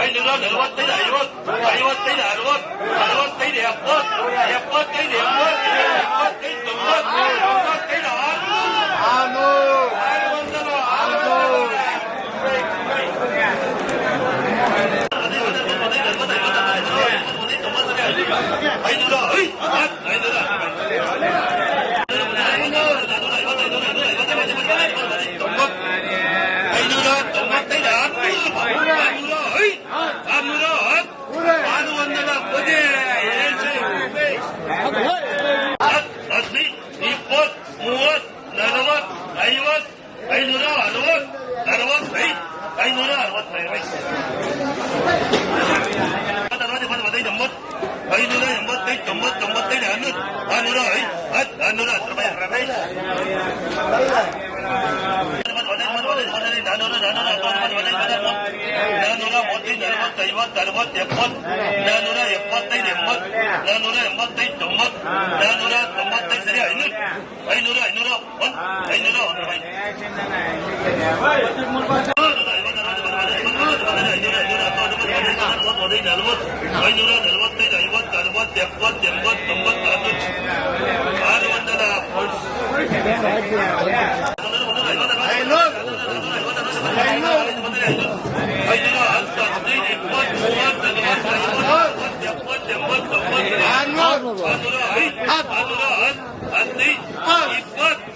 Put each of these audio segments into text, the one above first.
ಐನೂರ ನಲವತ್ತೈದು ಐವತ್ತು ಐವತ್ತೈದು ಅರವತ್ತು ಅರವತ್ತೈದು ಎಪ್ಪತ್ತು ಎಪ್ಪತ್ತೈದು ಎಂಬತ್ತು ಎಪ್ಪತ್ತೈದು ತೊಂಬತ್ತು ತೊಂಬತ್ತೈದು ಆರು ಆರು ಒಂದರ ಆರು ಐನೂರ ಐದು ಐನೂರ ಮೂವತ್ತು ನಲವತ್ತು ಐವತ್ತು ಐನೂರ ಅರವತ್ತು ಅರವತ್ತೈದು ಐನೂರ ಅರವತ್ತೈದು ಹದಿನೈದು ಎಂಬತ್ತು ಐನೂರ ಎಂಬತ್ತೈದು ತೊಂಬತ್ತು ತೊಂಬತ್ತೈದು ಹನ್ನೂರು ಆರ್ನೂರ ಐದು ಹತ್ತು ಹನ್ನೂರ ಹತ್ತು ರೂಪಾಯಿ ರಮೇಶ್ ನಾನೂರ ನಾನೂರ ಮೂವತ್ತೈದು ನಲವತ್ತು ಐವತ್ತು ಅರವತ್ತು ಎಪ್ಪತ್ತು ನಾನೂರ ಎಪ್ಪತ್ತೈದು ಎಂಬತ್ತು ನಾನೂರ ಎಂಬತ್ತೈದು ತೊಂಬತ್ತು ನಾನೂರ ತೊಂಬತ್ತೈದು ಸರಿ ಐನೂರು ಐನೂರ ನಲವತ್ತೈದು ಐವತ್ತು ಅರವತ್ತು ಎಪ್ಪತ್ತು ಎಂಬತ್ತು ತೊಂಬತ್ತು ಆರು ಒಂದರ ಐನೂರ ಹತ್ತು ಹದಿನೈದು ಇಪ್ಪತ್ತು ಮೂವತ್ತು ನಲವತ್ತು ಎಪ್ಪತ್ತು ಎಂಬತ್ತು ತೊಂಬತ್ತು ಆರುನೂರ ಐದು ಆರುನೂರ ಹತ್ತು ಹದಿನೈದು ಇಪ್ಪತ್ತು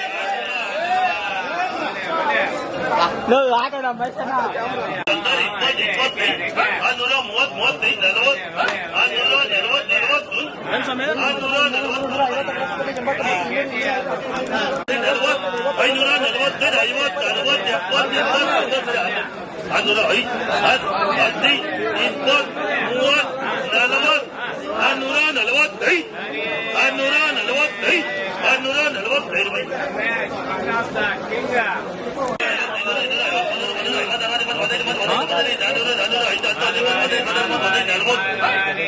لو عجل لما يسمع انه موت موت لوت انه لوت لوت النوران الوضعي النوران الوضعي النوران الوضعي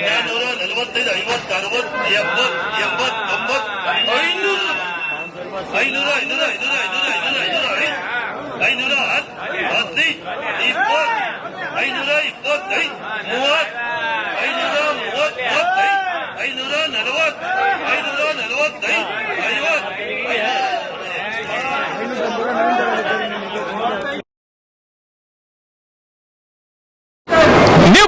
ನಾನೂರ ನಲವತ್ತೈದು, ಐವತ್ತು, ಅರವತ್ತು ಎಂಬತ್ತು ತೊಂಬತ್ತು ಐನೂರು. ಐನೂರ ಐನೂರ ಐನೂರ ಐನೂರ ಐನೂರ ಐನೂರ ಐದು ಐನೂರ ಹತ್ತು, ಹದಿನೈದು, ಇಪ್ಪತ್ತು, ಐನೂರ ಇಪ್ಪತ್ತೈದು ಮೂವತ್ತು ಐನೂರ ಮೂವತ್ತು ಮೂವತ್ತೈದು ಐನೂರ ನಲವತ್ತು ಐನೂರ ನಲವತ್ತೈದು ಐವತ್ತು ನೀವು